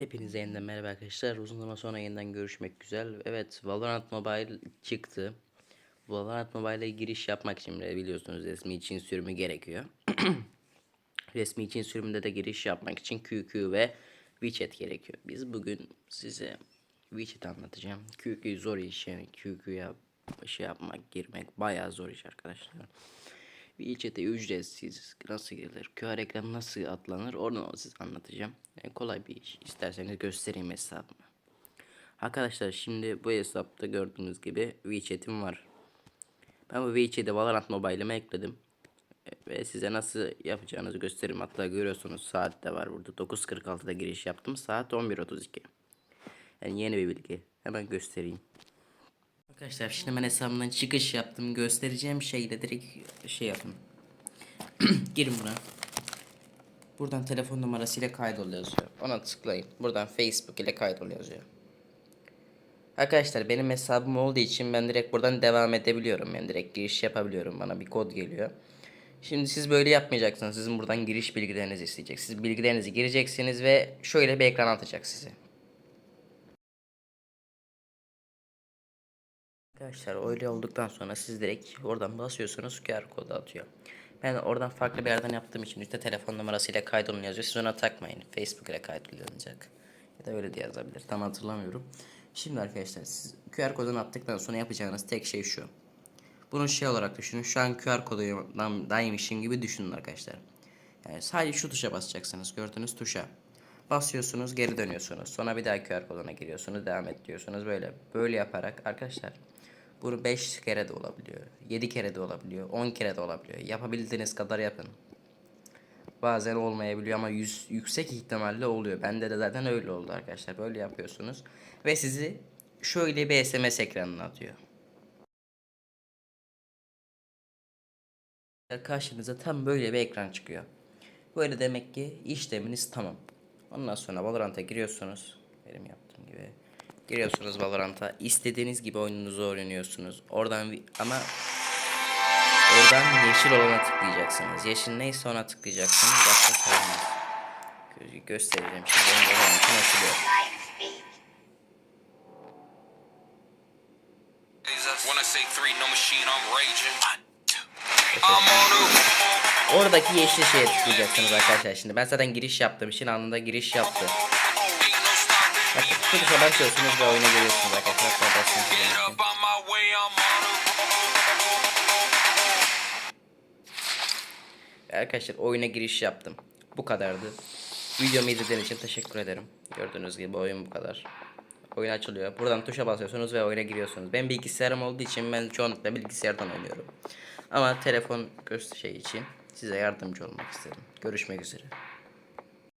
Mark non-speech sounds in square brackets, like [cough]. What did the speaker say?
Hepinize yeniden merhaba arkadaşlar. Uzun zaman sonra yeniden görüşmek güzel. Evet, Valorant Mobile çıktı. Valorant Mobile'e giriş yapmak için biliyorsunuz resmi için sürümü gerekiyor. [clears throat] resmi için sürümünde de giriş yapmak için QQ ve WeChat gerekiyor. Biz bugün size WeChat anlatacağım. QQ zor iş yani QQ'ya şey yapmak, girmek bayağı zor iş arkadaşlar. WeChat'e ücretsiz nasıl girilir, QR ekran nasıl atlanır oradan size anlatacağım. Yani kolay bir iş. İsterseniz göstereyim hesabımı. Arkadaşlar şimdi bu hesapta gördüğünüz gibi WeChat'im var. Ben bu WeChat'i Valorant Mobile'ime ekledim. E, Ve size nasıl yapacağınızı göstereyim. Hatta görüyorsunuz saat de var burada. 9.46'da giriş yaptım. Saat 11.32. Yani yeni bir bilgi. Hemen göstereyim. Arkadaşlar şimdi ben hesabımdan çıkış yaptım. Göstereceğim şeyle direkt şey yapın. [clears throat] Girin buna. Buradan telefon numarasıyla kaydol yazıyor. Ona tıklayın. Buradan Facebook ile kaydol yazıyor. Arkadaşlar benim hesabım olduğu için ben direkt buradan devam edebiliyorum. Yani direkt giriş yapabiliyorum. Bana bir kod geliyor. Şimdi siz böyle yapmayacaksınız. Sizin buradan giriş bilgilerinizi isteyecek. Siz bilgilerinizi gireceksiniz ve şöyle bir ekran atacak size. Arkadaşlar öyle olduktan sonra siz direkt oradan basıyorsunuz QR kodu atıyor. Ben oradan farklı bir yerden yaptığım için üstte telefon numarasıyla kaydolun yazıyor. Siz ona takmayın. Facebook ile kaydolunacak. Ya da öyle de yazabilir. Tam hatırlamıyorum. Şimdi arkadaşlar siz QR kodunu attıktan sonra yapacağınız tek şey şu. Bunu şey olarak düşünün. Şu an QR kodundan daymışım gibi düşünün arkadaşlar. Yani sadece şu tuşa basacaksınız. Gördüğünüz tuşa. Basıyorsunuz geri dönüyorsunuz. Sonra bir daha QR koduna giriyorsunuz. Devam et diyorsunuz. Böyle böyle yaparak arkadaşlar bunu 5 kere de olabiliyor. 7 kere de olabiliyor. 10 kere de olabiliyor. Yapabildiğiniz kadar yapın. Bazen olmayabiliyor ama yüz, yüksek ihtimalle oluyor. Bende de zaten öyle oldu arkadaşlar. Böyle yapıyorsunuz. Ve sizi şöyle bir SMS ekranına atıyor. Karşınıza tam böyle bir ekran çıkıyor. Böyle demek ki işleminiz tamam. Ondan sonra Valorant'a giriyorsunuz. Benim yaptığım gibi. Giriyorsunuz Valorant'a. istediğiniz gibi oyununuzu oynuyorsunuz. Oradan ama oradan yeşil olana tıklayacaksınız. Yeşil neyse ona tıklayacaksınız. Başka sayılmaz. Gö- göstereceğim şimdi benim Valorant'ım açılıyor. Oradaki yeşil şeye tıklayacaksınız arkadaşlar. Şimdi ben zaten giriş yaptım. Şimdi anında giriş yaptı. Şu tuşa basıyorsunuz ve oyuna giriyorsunuz arkadaşlar. A Arkadaşlar oyuna giriş yaptım. Bu kadardı. Videomu izlediğiniz için teşekkür ederim. Gördüğünüz gibi oyun bu kadar. Oyun açılıyor. Buradan tuşa basıyorsunuz ve oyuna giriyorsunuz. Ben bilgisayarım olduğu için ben çoğunlukla bilgisayardan oynuyorum. Ama telefon şey için size yardımcı olmak istedim. Görüşmek üzere.